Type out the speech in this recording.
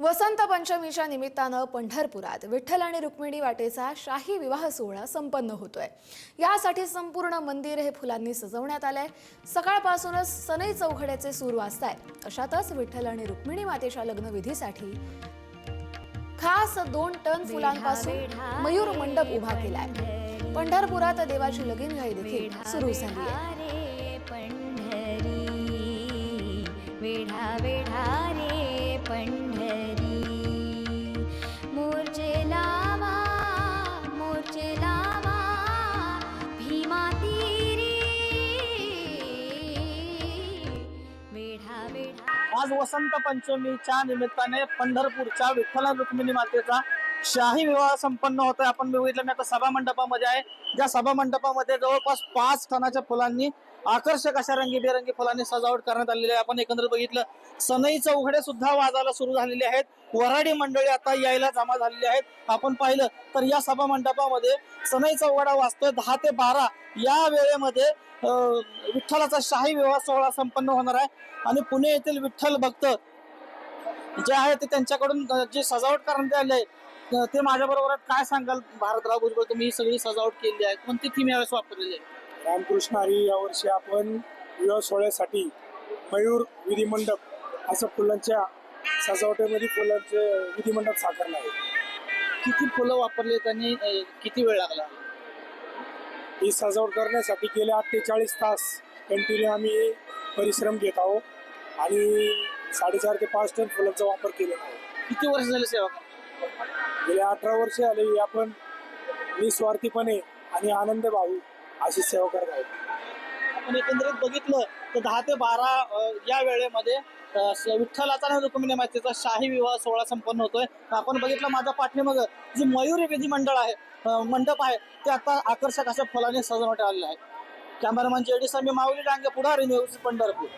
वसंत पंचमीच्या निमित्तानं पंढरपुरात विठ्ठल आणि रुक्मिणी वाटेचा शाही विवाह सोहळा संपन्न होतोय. यासाठी संपूर्ण मंदिर हे फुलांनी सजवण्यात आलंय. सकाळपासूनच सनई चौघड्याचे सूर वाजतायत अशातच विठ्ठल आणि रुक्मिणी मातेच्या लग्नविधीसाठी खास दोन टन फुलांपासून मयूर मंडप उभा केलाय. पंढरपुरात देवाची लगीनघाई देखील सुरू झाली आज वसंत पंचमीच्या निमित्ताने पंढरपूरच्या विठ्ठल रुक्मिणी मातेचा शाही विवाह संपन्न होतोय. आपण बघितलं मी आता सभा मंडपामध्ये आहे. ज्या सभा मंडपामध्ये जवळपास पाच टनाच्या फुलांनी आकर्षक अशा रंगीबेरंगी फुलांनी सजावट करण्यात आलेली आहे. आपण एकंदर बघितलं सनई चौघडे सुद्धा वाजायला सुरू झालेले आहेत. वराडी मंडळी आता यायला जमा झालेली आहेत. आपण पाहिलं तर या सभा मंडपामध्ये सनई चौघडा वाजतोय दहा ते बारा. या वेळेमध्ये विठ्ठलाचा शाही विवाह सोहळा संपन्न होणार आहे. आणि पुणे येथील विठ्ठल भक्त जे आहे ते त्यांच्याकडून जी सजावट करण्यात आली आहे ते माझ्या बरोबर काय सांगाल? भारतराव भुजबळ तुम्ही ही सगळी सजावट केली आहे. कोणती थीम यावेळेस वापरलेली आहे? रामकृष्ण हरी यावर्षी आपण विवाह सोहळ्यासाठी मयूर विधिमंडप असं फुलांच्या सजावटीमध्ये फुलांचे विधिमंडप साकारलं आहे. किती फुलं वापरली त्यांनी किती वेळ लागला? ही सजावट करण्यासाठी गेले अठ्ठेचाळीस तास कंटिन्यू आम्ही परिश्रम घेत आहोत आणि साडेचार ते पाच टन फुलांचा वापर केलेला आहे. किती वर्ष झाले सेवा करता? गेल्या अठरा वर्ष आले आपण निस्वार्थीपणे आणि आनंद भाऊ अशी सेवा करत आहोत. आपण एकंदरीत बघितलं तर दहा ते बारा या वेळेमध्ये विठ्ठलाचा आणि रुक्मिणी मातेचा शाही विवाह सोहळा संपन्न होतोय. आपण बघितलं माझ्या पाठीमाग जी मयुरी विधी मंडळ आहे मंडप आहे ते आता आकर्षक अशा फुलाने सजवण्यात आलेलं आहे. Cameraman JD Sami Mauli Dange Pudhari news Pandharpur.